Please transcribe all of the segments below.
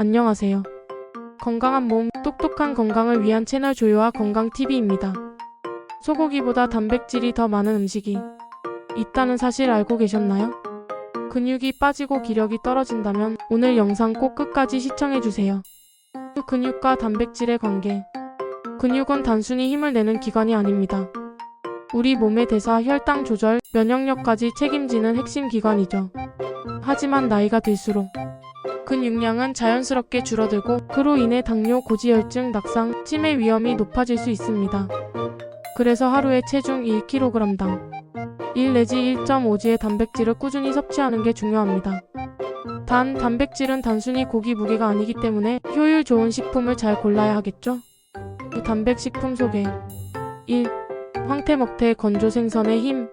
안녕하세요. 건강한 몸, 똑똑한 건강을 위한 채널 조요와 건강TV입니다. 소고기보다 단백질이 더 많은 음식이 있다는 사실 알고 계셨나요? 근육이 빠지고 기력이 떨어진다면 오늘 영상 꼭 끝까지 시청해주세요. 근육과 단백질의 관계. 근육은 단순히 힘을 내는 기관이 아닙니다. 우리 몸의 대사, 혈당 조절, 면역력까지 책임지는 핵심 기관이죠. 하지만 나이가 들수록 근육량은 자연스럽게 줄어들고 그로 인해 당뇨, 고지혈증, 낙상, 치매 위험이 높아질 수 있습니다. 그래서 하루에 체중 1kg당 1 내지 1.5g의 단백질을 꾸준히 섭취하는 게 중요합니다. 단, 단백질은 단순히 고기 무게가 아니기 때문에 효율 좋은 식품을 잘 골라야 하겠죠? 이 단백식품 소개 1. 황태먹태 건조 생선의 힘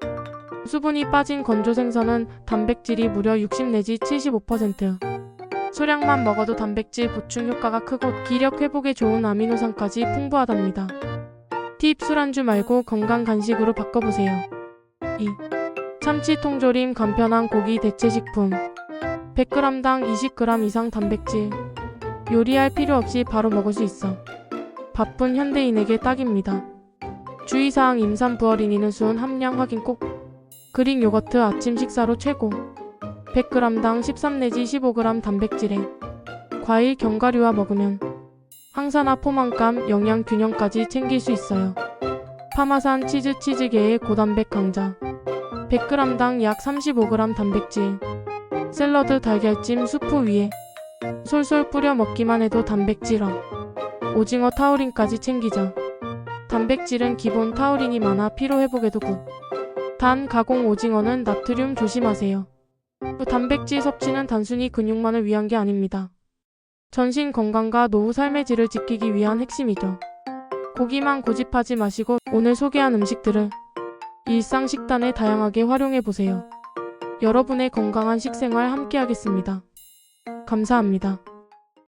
수분이 빠진 건조 생선은 단백질이 무려 60 내지 75% 소량만 먹어도 단백질 보충 효과가 크고 기력 회복에 좋은 아미노산까지 풍부하답니다. 팁 술안주 말고 건강 간식으로 바꿔보세요. 2. 참치 통조림 간편한 고기 대체 식품 100g당 20g 이상 단백질 요리할 필요 없이 바로 먹을 수 있어 바쁜 현대인에게 딱입니다. 주의사항 임산 부어린이는 수은 함량 확인 꼭 그릭 요거트 아침 식사로 최고 100g당 13 내지 15g 단백질에 과일 견과류와 먹으면 항산화 포만감 영양 균형까지 챙길 수 있어요. 파마산 치즈 치즈계의 고단백 강자 100g당 약 35g 단백질 샐러드 달걀찜 수프 위에 솔솔 뿌려 먹기만 해도 단백질업 오징어 타우린까지 챙기자 단백질은 기본 타우린이 많아 피로 회복에도 굿. 단 가공 오징어는 나트륨 조심하세요. 단백질 섭취는 단순히 근육만을 위한 게 아닙니다. 전신 건강과 노후 삶의 질을 지키기 위한 핵심이죠. 고기만 고집하지 마시고 오늘 소개한 음식들을 일상 식단에 다양하게 활용해 보세요. 여러분의 건강한 식생활 함께 하겠습니다. 감사합니다.